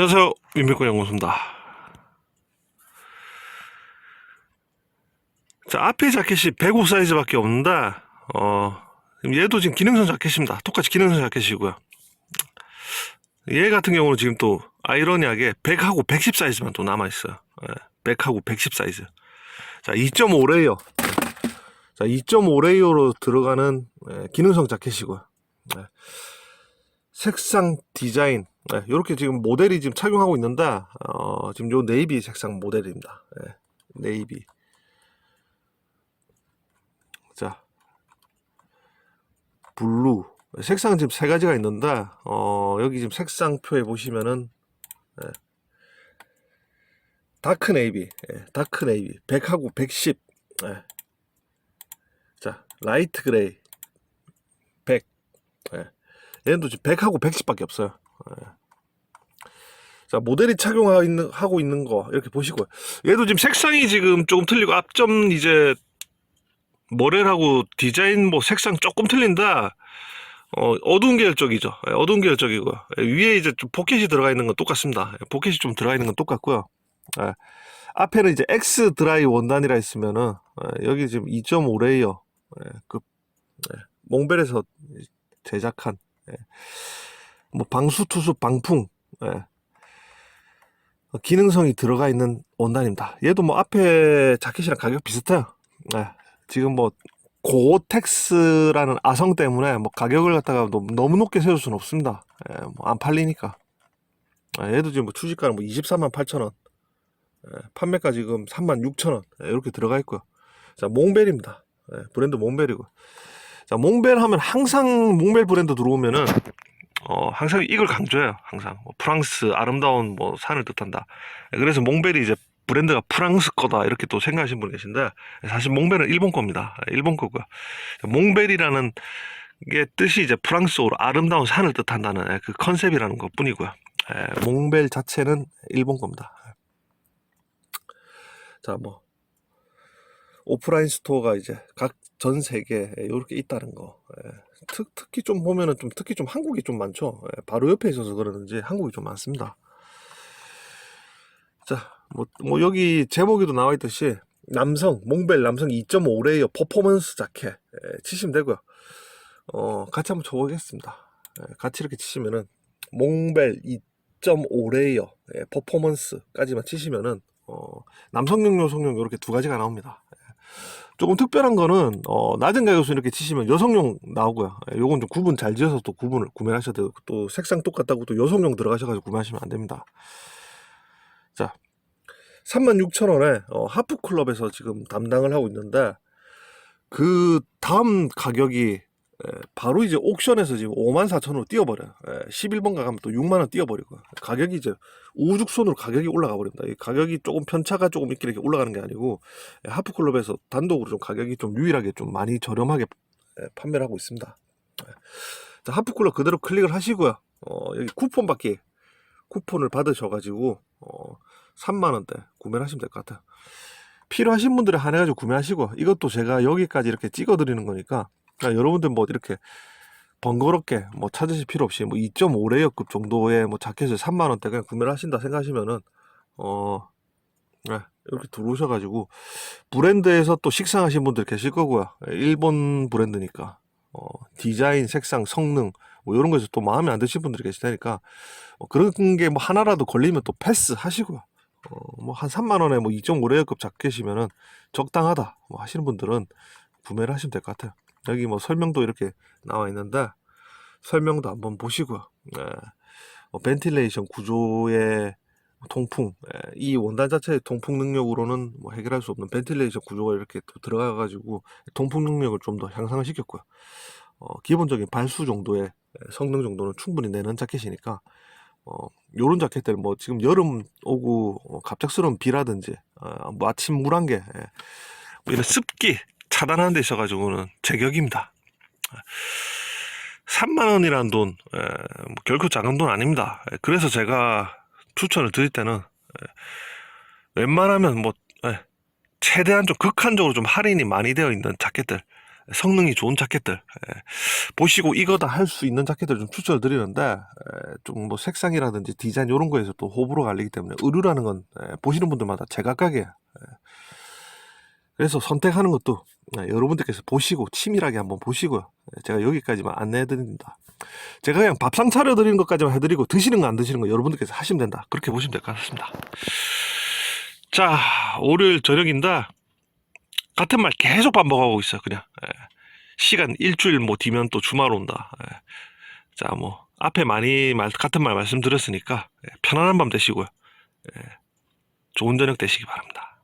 안녕하세요. 민백권 연구소입니다. 자, 앞에 자켓이 105 사이즈밖에 없는데, 어, 얘도 지금 기능성 자켓입니다. 똑같이 기능성 자켓이고요. 얘 같은 경우는 지금 또 아이러니하게 100하고 110 사이즈만 또 남아있어요. 예, 100하고 110 사이즈. 자, 2.5 레이어. 자, 2.5 레이어로 들어가는 예, 기능성 자켓이고요. 예. 색상 디자인 이렇게 지금 모델이 지금 착용하고 있는데 어, 지금 요 네이비 색상 모델입니다. 예, 네이비. 자, 블루. 색상은 지금 세 가지가 있는데 어, 여기 지금 색상표에 보시면은 예, 다크 네이비, 예, 다크 네이비 100하고 110. 예. 자, 라이트 그레이 100. 예. 얘도 지금 100하고 110밖에 없어요. 예. 자, 모델이 착용하고 있는, 하고 있는 거, 이렇게 보시고요. 얘도 지금 색상이 지금 조금 틀리고, 앞점 이제, 모델하고 디자인 뭐 색상 조금 틀린다. 어, 어두운 계열 쪽이죠. 예, 어두운 계열 쪽이고요. 예, 위에 이제 좀 포켓이 들어가 있는 건 똑같습니다. 예, 포켓이 좀 들어가 있는 건 똑같고요. 예, 앞에는 이제 X 드라이 원단이라 했으면은, 예, 여기 지금 2.5 레이어, 그, 예, 몽벨에서 제작한, 예, 뭐 방수 투수 방풍, 예, 어, 기능성이 들어가 있는 원단입니다. 얘도 뭐 앞에 자켓이랑 가격 비슷해요. 예, 지금 뭐 고텍스라는 아성 때문에 뭐 가격을 갖다가 너무, 높게 세울 수는 없습니다. 예, 뭐안 팔리니까. 예, 얘도 지금 뭐 출시가는 뭐 23만 8천 원, 예, 판매가 지금 3만 6천 원 예, 이렇게 들어가 있고요. 자 몽벨입니다. 예, 브랜드 몽벨이고. 자 몽벨 하면 항상 몽벨 브랜드 들어오면은 어, 항상 이걸 강조해요. 항상 뭐 프랑스 아름다운 뭐 산을 뜻한다. 예, 그래서 몽벨이 이제 브랜드가 프랑스 거다 이렇게 또 생각하시는 분 계신데 사실 몽벨은 일본 겁니다. 예, 일본 거고요. 몽벨이라는 게 뜻이 이제 프랑스어로 아름다운 산을 뜻한다는 예, 그 컨셉이라는 것 뿐이고요. 예, 몽벨 자체는 일본 겁니다. 자, 뭐 오프라인 스토어가 이제 각 전 세계에 이렇게 있다는 거. 예, 특, 특히 좀 보면은 좀 특히 좀 한국이 좀 많죠. 예, 바로 옆에 있어서 그러는지 한국이 좀 많습니다. 자, 뭐, 뭐 여기 제목에도 나와 있듯이 남성 몽벨 남성 2.5 레이어 퍼포먼스 자켓 예, 치시면 되고요. 어, 같이 한번 쳐보겠습니다. 예, 같이 이렇게 치시면은 몽벨 2.5 레이어 예, 퍼포먼스까지만 치시면은 어, 남성용 여성용 이렇게 두 가지가 나옵니다. 예. 조금 특별한 거는 어, 낮은 가격에서 이렇게 치시면 여성용 나오고요. 예, 요건 좀 구분 잘 지어서 또 구분을 구매하셔야 되고 또 색상 똑같다고 또 여성용 들어가셔가지고 구매하시면 안 됩니다. 자, 36,000원에 어, 하프클럽에서 지금 담당을 하고 있는데 그 다음 가격이 예, 바로 이제 옥션에서 지금 54,000원으로 뛰어버려요. 예, 11번 가면 또 6만 원 뛰어버리고 가격이 이제 우죽순으로 가격이 올라가 버립니다. 이 가격이 조금 편차가 조금 있게 이렇게 올라가는 게 아니고 예, 하프클럽에서 단독으로 좀 가격이 좀 유일하게 좀 많이 저렴하게 예, 판매를 하고 있습니다. 예. 자, 하프클럽 그대로 클릭을 하시고요. 어, 여기 쿠폰 받기 쿠폰을 받으셔가지고 어, 3만 원대 구매를 하시면 될 것 같아요. 필요하신 분들은 한해가지고 구매하시고 이것도 제가 여기까지 이렇게 찍어드리는 거니까 그러니까 여러분들 뭐 이렇게 번거롭게 뭐 찾으실 필요 없이 뭐 2.5레이어급 정도의 뭐 자켓을 3만 원대 그냥 구매를 하신다 생각하시면은 어 네, 이렇게 들어오셔가지고 브랜드에서 또 식상하신 분들 계실 거고요. 일본 브랜드니까 어, 디자인, 색상, 성능 뭐 이런 거에서 또 마음에 안 드실 분들이 계실 테니까 뭐 그런 게 뭐 하나라도 걸리면 또 패스 하시고요. 어, 뭐한 3만 원에 뭐 2.5레이어급 자켓이면은 적당하다 뭐 하시는 분들은 구매를 하시면 될 것 같아요. 여기 뭐 설명도 이렇게 나와 있는데 설명도 한번 보시고요. 예. 뭐 벤틸레이션 구조의 통풍, 예. 이 원단 자체의 통풍 능력으로는 뭐 해결할 수 없는 벤틸레이션 구조가 이렇게 또 들어가 가지고 통풍 능력을 좀 더 향상을 시켰고요. 어, 기본적인 발수 정도의 예, 성능 정도는 충분히 내는 자켓이니까 어, 요런 자켓들 뭐 지금 여름 오고 어, 갑작스러운 비라든지 어, 뭐 아침 물한 개, 예. 뭐 이런 습기 차단하는 데 있어가지고는 제격입니다. 3만 원이라는 돈, 에, 뭐 결코 작은 돈 아닙니다. 에, 그래서 제가 추천을 드릴 때는 에, 웬만하면 뭐 에, 최대한 좀 극한적으로 좀 할인이 많이 되어 있는 자켓들 성능이 좋은 자켓들 예, 보시고 이거다 할 수 있는 자켓들 좀 추천을 드리는데 좀 뭐 색상이라든지 디자인 이런 거에서 또 호불호가 갈리기 때문에 의류라는 건 예, 보시는 분들마다 제각각이에요. 예. 그래서 선택하는 것도 예, 여러분들께서 보시고 치밀하게 한번 보시고요. 예, 제가 여기까지만 안내해 드립니다. 제가 그냥 밥상 차려 드리는 것까지만 해드리고 드시는 거 안 드시는 거 여러분들께서 하시면 된다. 그렇게 보시면 될 것 같습니다. 자, 월요일 저녁인데 같은 말 계속 반복하고 있어요. 그냥 예. 시간 일주일 뭐 뒤면 또 주말 온다. 예. 자, 뭐 앞에 많이 말 같은 말 말씀드렸으니까 예, 편안한 밤 되시고요. 예. 좋은 저녁 되시기 바랍니다.